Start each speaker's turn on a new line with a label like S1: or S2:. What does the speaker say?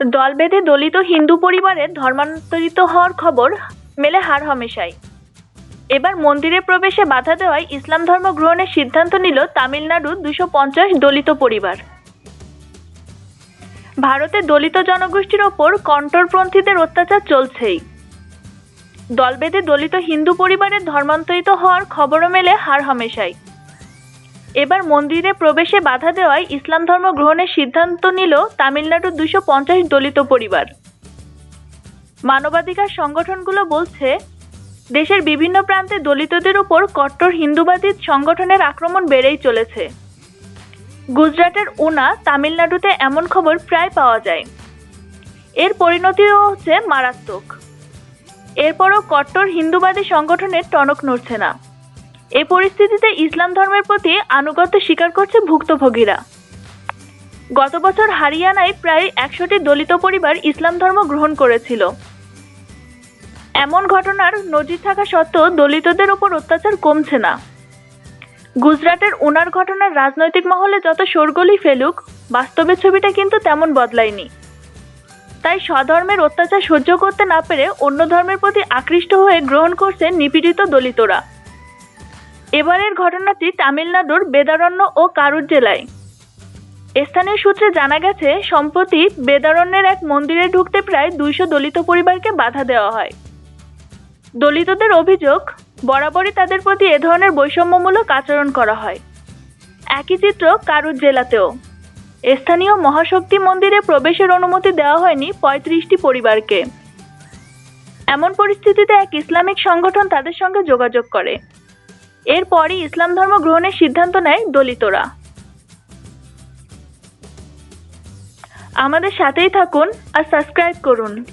S1: দল বেঁধে দলিত হিন্দু পরিবারের ধর্মান্তরিত হওয়ার খবর মেলে হার হমেশাই। এবার মন্দিরে প্রবেশে বাধা দেওয়ায় ইসলাম ধর্ম গ্রহণের সিদ্ধান্ত নিল তামিলনাড়ুর দুশো পঞ্চাশ দলিত পরিবার। ভারতে দলিত জনগোষ্ঠীর ওপর কন্টরপন্থীদের অত্যাচার চলছেই। দল বেঁধে দলিত হিন্দু পরিবারের ধর্মান্তরিত হওয়ার খবরও মেলে হার হমেশাই। এবার মন্দিরে প্রবেশে বাধা দেওয়ায় ইসলাম ধর্ম গ্রহণের সিদ্ধান্ত নিল তামিলনাড়ুর দুশো পঞ্চাশ দলিত পরিবার। মানবাধিকার সংগঠনগুলো বলছে, দেশের বিভিন্ন প্রান্তে দলিতদের উপর কট্টর হিন্দুবাদী সংগঠনের আক্রমণ বেড়েই চলেছে। গুজরাটের উনা, তামিলনাড়ুতে এমন খবর প্রায় পাওয়া যায়। এর পরিণতিও হচ্ছে মারাত্মক। এরপরও কট্টর হিন্দুবাদী সংগঠনের টনক নড়ছে না। এই পরিস্থিতিতে ইসলাম ধর্মের প্রতি আনুগত্য স্বীকার করছে ভুক্তভোগীরা। গত বছর হারিয়ানায় প্রায় একশোটি দলিত পরিবার ইসলাম ধর্ম গ্রহণ করেছিল। এমন ঘটনার নজির থাকা সত্ত্বেও দলিতদের উপর অত্যাচার কমছে না। গুজরাটের উনার ঘটনার রাজনৈতিক মহলে যত শোরগোলই ফেলুক, বাস্তবের ছবিটা কিন্তু তেমন বদলায়নি। তাই স্বধর্মের অত্যাচার সহ্য করতে না পেরে অন্য ধর্মের প্রতি আকৃষ্ট হয়ে গ্রহণ করছে নিপীড়িত দলিতরা। এবারের ঘটনাটি তামিলনাড়ুর বেদারণ্য ও কারুর জেলায়। স্থানীয় সূত্রে জানা গেছে, সম্প্রতি বেদারণ্যের এক মন্দিরে ঢুকতে প্রায় দুইশো দলিত পরিবারকে বাধা দেওয়া হয়। দলিতদের অভিযোগ, বরাবরই তাদের প্রতি এ ধরনের বৈষম্যমূলক আচরণ করা হয়। একই চিত্র কারুর জেলাতেও। স্থানীয় মহাশক্তি মন্দিরে প্রবেশের অনুমতি দেওয়া হয়নি পঁয়ত্রিশটি পরিবারকে। এমন পরিস্থিতিতে এক ইসলামিক সংগঠন তাদের সঙ্গে যোগাযোগ করে। এরপরই ইসলাম ধর্ম গ্রহণের সিদ্ধান্ত নেয় দলিতরা। আমাদের সাথেই থাকুন আর সাবস্ক্রাইব করুন।